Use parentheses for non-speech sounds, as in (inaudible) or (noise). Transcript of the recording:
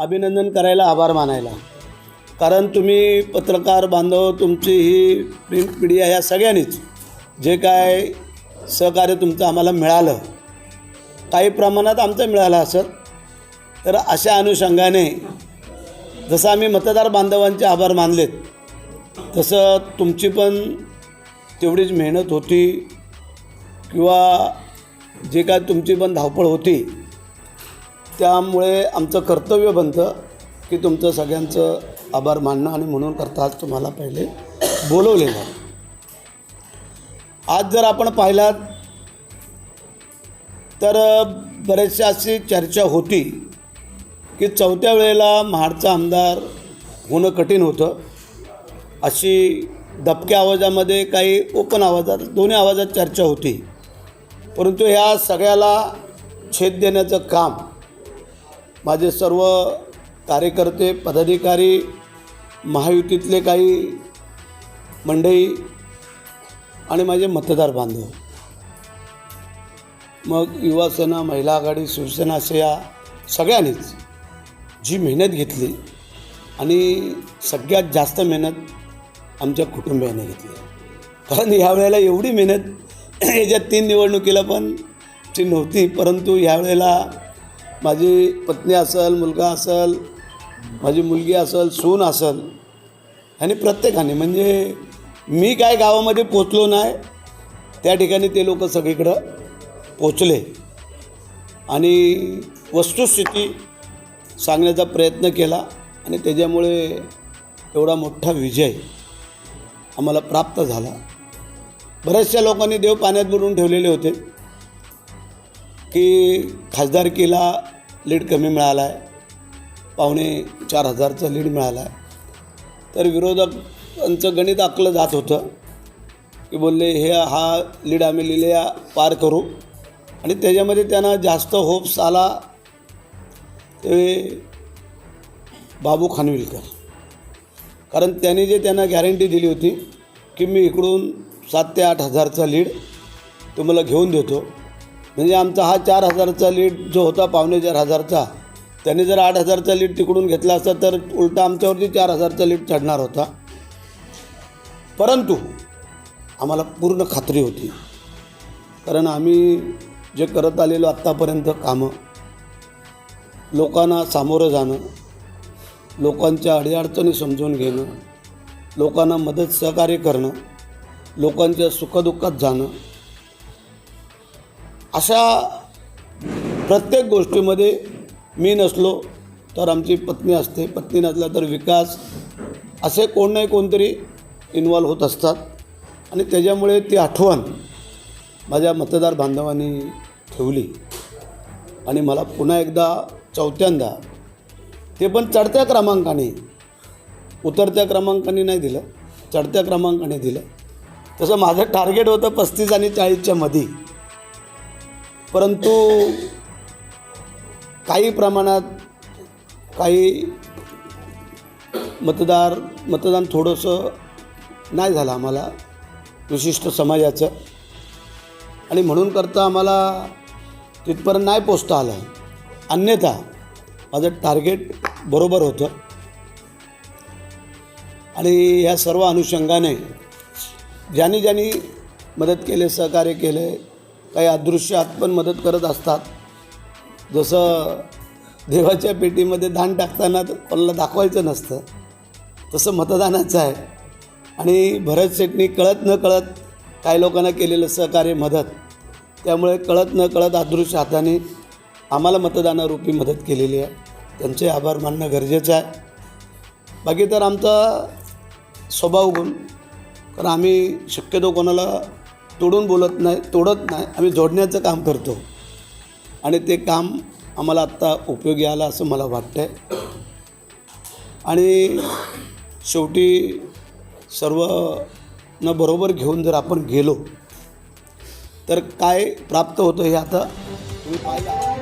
अभिनंदन करायला आभार मानायला. कारण तुम्ही पत्रकार बांधव तुमची ही प्रिंट मीडिया ह्या सगळ्यांनीच जे काय सहकार्य तुमचं आम्हाला मिळालं काही प्रमाणात आमचं मिळालं असं तर अशा अनुषंगाने जसं आम्ही मतदार बांधवांचे आभार मानलेत तसं तुमची पण तेवढीच मेहनत होती किंवा जे काय तुमची पण धावपळ होती त्यामुळे आमचं कर्तव्य बनतं की तुमचं सगळ्यांचं आभार मानणं आणि म्हणून करता आज तुम्हाला पहिले बोलवलेलं आज जर आपण पाहिलात तर बरेचशा अशी चर्चा होती की चौथ्या वेळेला महाडचा आमदार होणं कठीण होतं. अशी दबक्या आवाजामध्ये काही ओपन आवाजात दोन्ही आवाजात चर्चा होती. परंतु ह्या सगळ्याला छेद देण्याचं काम माझे सर्व कार्यकर्ते पदाधिकारी महायुतीतले काही मंडळी आणि माझे मतदार बांधव. मग युवासेना महिला आघाडी शिवसेना असे या सगळ्यांनीच जी मेहनत घेतली आणि सगळ्यात जास्त मेहनत आमच्या कुटुंबियाने घेतली कारण ह्यावेळेला एवढी मेहनत (clears throat) याच्यात तीन निवडणुकीला पण ती नव्हती परंतु यावेळेला माझी पत्नी असेल मुलगा असेल माझी मुलगी असेल सून असेल आणि प्रत्येकाने म्हणजे मी काय गावामध्ये पोचलो नाही त्या ठिकाणी ते लोक सगळीकडं पोचले. आणि वस्तुस्थिती सांगण्याचा प्रयत्न केला आणि त्याच्यामुळे एवढा मोठा विजय आम्हाला प्राप्त झाला. बऱ्याचशा लोकांनी देव पाण्यात बुडवून ठेवलेले होते की खासदारकीला लीड कमी मिळाला आहे पावणे चार हजारचा लीड मिळाला आहे तर विरोधकांचं गणित आखलं जात होतं की बोलले हे हा लीड आम्ही लिहिले पार करू. आणि त्याच्यामध्ये त्यांना जास्त होप्स आला ते बाबू खानविलकर. कारण त्यांनी जे त्यांना गॅरंटी दिली होती की मी इकडून सात ते आठ हजारचा लीड तुम्हाला घेऊन देतो. म्हणजे आमचा हा चार हजारचा लीड जो होता पावणे चार हजारचा त्यांनी जर आठ हजारचा लीड तिकडून घेतला असता तर उलटा आमच्यावरती चार हजारचा लीड चढणार होता. परंतु आम्हाला पूर्ण खात्री होती. कारण आम्ही जे करत आलेलो आत्तापर्यंत कामं लोकांना सामोरं जाणं लोकांच्या अडीअडचणी समजून घेणं लोकांना मदत सहकार्य करणं लोकांच्या सुखदुःखात जाणं अशा प्रत्येक गोष्टीमध्ये मी नसलो तर आमची पत्नी असते. पत्नी नसला तर विकास असे कोण नाही कोणतरी इन्वॉल्व होत असतात. आणि त्याच्यामुळे ती आठवण माझ्या मतदार बांधवांनी ठेवली. आणि मला पुन्हा एकदा चौथ्यांदा. ते पण चढत्या क्रमांकाने. उतरत्या क्रमांकाने नाही दिलं चढत्या क्रमांकाने दिलं. तसं माझं टार्गेट होतं पस्तीस आणि चाळीसच्या मध्ये परंतु काही प्रमाणात काही मतदार मतदान थोडंसं नाही झालं आम्हाला विशिष्ट समाजाचं. आणि म्हणून करता आम्हाला तिथपर्यंत नाही पोचता आलं. अन्यथा माझं टार्गेट बरोबर होतं. आणि ह्या सर्व अनुषंगाने ज्यांनी ज्यांनी मदत केले सहकार्य केले काही अदृश्यात पण मदत करत असतात. जसं देवाच्या पेटीमध्ये दान टाकताना कोणाला दाखवायचं नसतं तसं मतदानाचं आहे. आणि भरत शेटणी कळत न कळत काही लोकांना केलेलं सहकार्य मदत त्यामुळे कळत न कळत अदृश्य हाताने आम्हाला मतदानारूपी मदत केलेली आहे. त्यांचे आभार मानणं गरजेचं आहे. बाकी तर आमचा स्वभाव गुण कारण आम्ही शक्यतो कोणाला तोडून बोलत नाही तोडत नाही. आम्ही जोडण्याचं काम करतो. आणि ते काम आम्हाला आत्ता उपयोगी आलं असं मला वाटतं आहे आणि शेवटी सर्व न बरोबर घेऊन जर आपण गेलो तर काय प्राप्त होतं हे आता तुम्ही पाहिलं